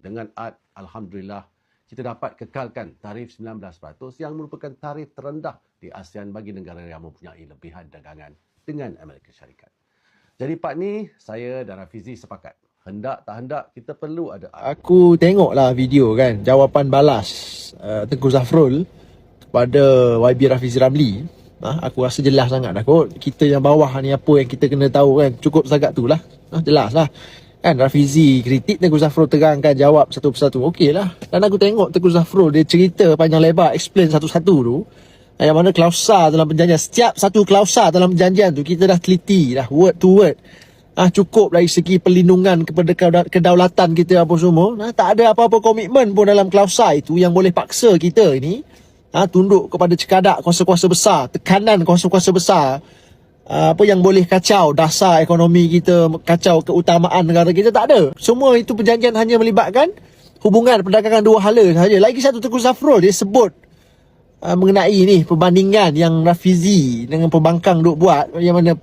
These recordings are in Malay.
dengan AD, Alhamdulillah, kita dapat kekalkan tarif 19% yang merupakan tarif terendah di ASEAN bagi negara yang mempunyai lebihan dagangan dengan Amerika Syarikat. Jadi Pak Ni, saya dan Rafizi sepakat. Hendak tak hendak, kita perlu ada Aku tengoklah video kan Jawapan balas uh, Tengku Zafrul Kepada YB Rafizi Ramli. Ha, Aku rasa jelas sangat dah kot. Kita yang bawah ni apa yang kita kena tahu kan Cukup sangat tu lah ha, Jelas lah Kan Rafizi kritik Tengku Zafrul terangkan Jawab satu persatu. Okey lah. Dan aku tengok Tengku Zafrul Dia cerita panjang lebar Explain satu-satu tu. Yang mana klausa dalam perjanjian. Setiap satu klausa dalam perjanjian tu Kita dah teliti dah Word to word. Ah cukup dari segi perlindungan kepada kedaulatan kita apa semua. Nah, tak ada apa-apa komitmen pun dalam klausa itu yang boleh paksa kita ini. Ah tunduk kepada cekadak kuasa-kuasa besar tekanan kuasa-kuasa besar apa yang boleh kacau dasar ekonomi kita kacau keutamaan negara kita tak ada semua itu perjanjian hanya melibatkan hubungan perdagangan dua hala sahaja lagi satu Tengku Zafrul dia sebut uh, mengenai ni perbandingan yang Rafizi dengan pembangkang duk buat yang mana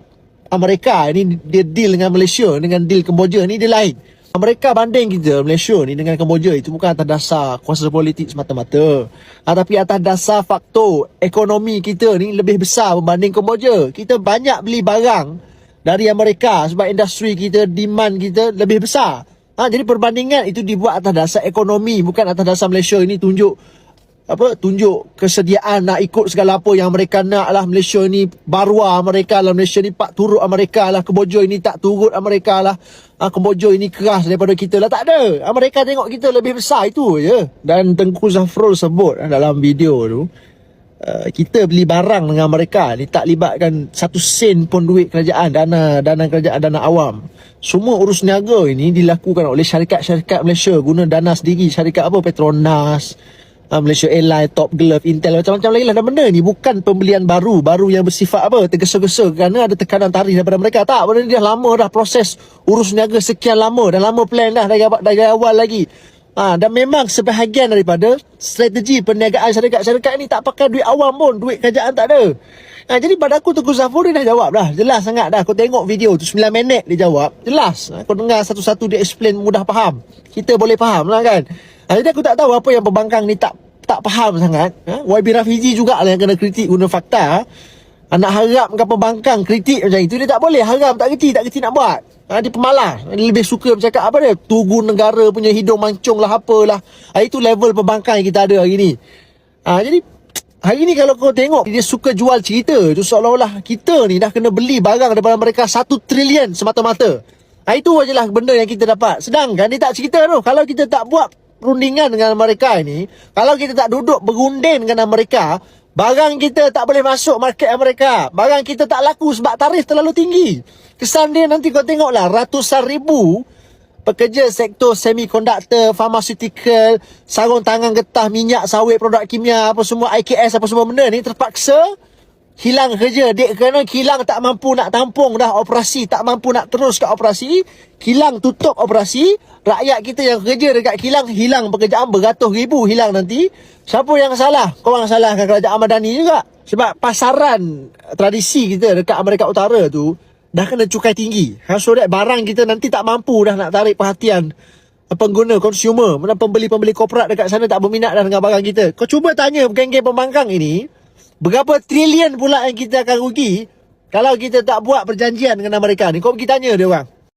Amerika ni dia deal dengan Malaysia dengan deal Kemboja ni dia lain. Amerika banding kita Malaysia ni dengan Kemboja itu bukan atas dasar kuasa politik semata-mata. Ha, tapi atas dasar faktor ekonomi kita ni lebih besar berbanding Kemboja. Kita banyak beli barang dari Amerika sebab industri kita, demand kita lebih besar. Ha, jadi perbandingan itu dibuat atas dasar ekonomi bukan atas dasar Malaysia ini tunjuk apa tunjuk kesediaan nak ikut segala apa yang mereka nak lah Malaysia ni barua mereka lah. Malaysia ni pak turut Amerika lah. Kemboja ini tak turut Amerika lah. Ha, Kemboja ini keras daripada kita lah. Tak ada. Amerika tengok kita lebih besar itu je. Dan Tengku Zafrul sebut ah, dalam video tu Uh, kita beli barang dengan mereka. Ni tak libatkan satu sen pun duit kerajaan dana dana kerajaan dana awam. Semua urus niaga ini dilakukan oleh syarikat-syarikat Malaysia guna dana sendiri. Syarikat apa? Petronas uh, Malaysia Airlines, Top Glove, Intel macam-macam lagi lah dan benda ni bukan pembelian baru baru yang bersifat apa tergesa-gesa kerana ada tekanan tarikh daripada mereka tak benda ni dah lama dah proses urus niaga sekian lama dan lama plan dah dari, dari awal lagi Ha, dan memang sebahagian daripada strategi perniagaan syarikat-syarikat ni tak pakai duit awam pun, duit kerajaan tak ada. Ha, jadi pada aku Tengku Zafur dah jawab dah. Jelas sangat dah. Aku tengok video tu 9 minit dia jawab. Jelas. Aku dengar satu-satu dia explain mudah faham. Kita boleh faham lah kan. Jadi aku tak tahu apa yang pembangkang ni tak tak faham sangat. Ha? YB Rafizi jugalah yang kena kritik guna fakta. Nak harapkan pembangkang kritik macam itu, dia tak boleh. Haram, tak kerti, tak kerti nak buat. Ha, dia pemalas. Dia lebih suka bercakap apa dia? Tugu negara punya hidung mancung lah apalah. Ha, itu level pembangkang yang kita ada hari ni. Jadi, hari ni kalau kau tengok, dia suka jual cerita. Itu seolah-olah kita ni dah kena beli barang daripada mereka satu trilion semata-mata. Itu ajalah benda yang kita dapat. Sedangkan dia tak cerita tu. Kalau kita tak buat perundingan dengan mereka ini, kalau kita tak duduk berunding dengan mereka, barang kita tak boleh masuk market mereka. Barang kita tak laku sebab tarif terlalu tinggi. Kesan dia nanti kau tengoklah ratusan ribu pekerja sektor semiconductor, pharmaceutical, sarung tangan getah, minyak, sawit, produk kimia, apa semua, IKS, apa semua benda ni terpaksa hilang kerja. Dek kerana kilang tak mampu nak tampung dah operasi tak mampu nak teruskan operasi kilang tutup operasi. Rakyat kita yang kerja dekat kilang hilang pekerjaan beratus ribu hilang nanti. Siapa yang salah? Korang salahkan kerajaan Madani juga. Sebab pasaran tradisi kita dekat Amerika Utara tu dah kena cukai tinggi. Ha, so that barang kita nanti tak mampu dah nak tarik perhatian pengguna consumer. Mana pembeli-pembeli korporat dekat sana tak berminat dah dengan barang kita. Kau cuba tanya geng-geng pembangkang ini Berapa trilion pula yang kita akan rugi kalau kita tak buat perjanjian dengan mereka ni? Kau pergi tanya dia orang.